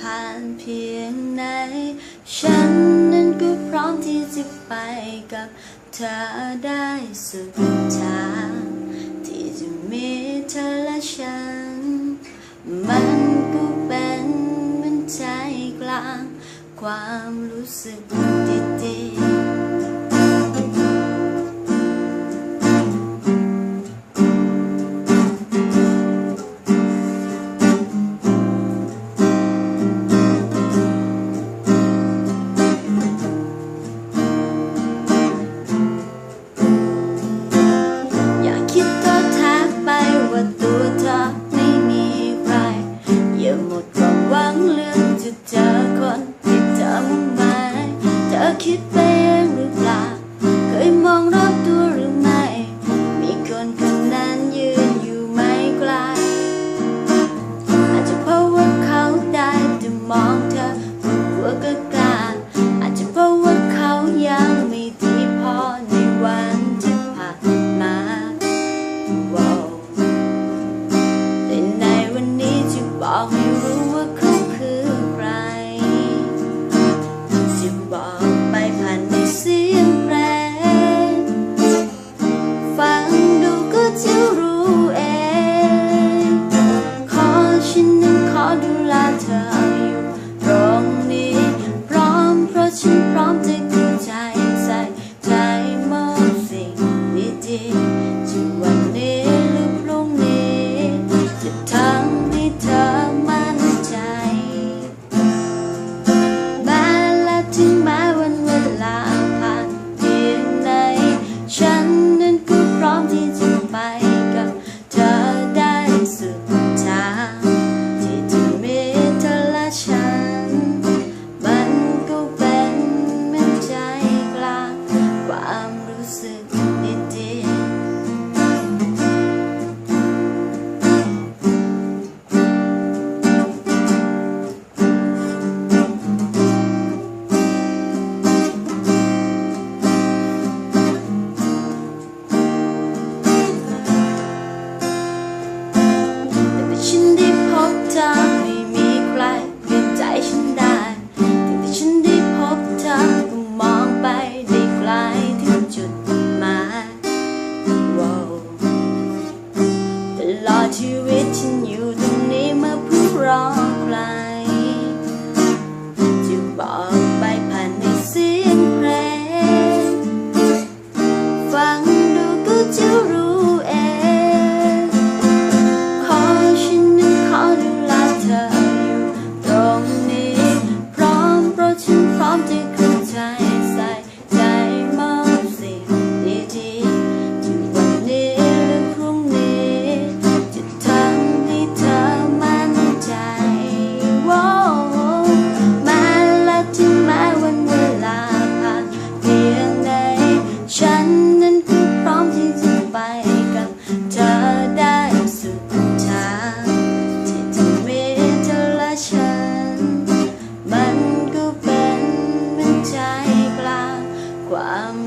ผ่านเพียงไหน ฉันนั้นก็พร้อมที่จะไปกับเธอได้สุดทางที่จะมีเธอและฉัน มันก็เป็นเหมือนใจกลาง ความรู้สึกดีๆ 忘。忘记。忘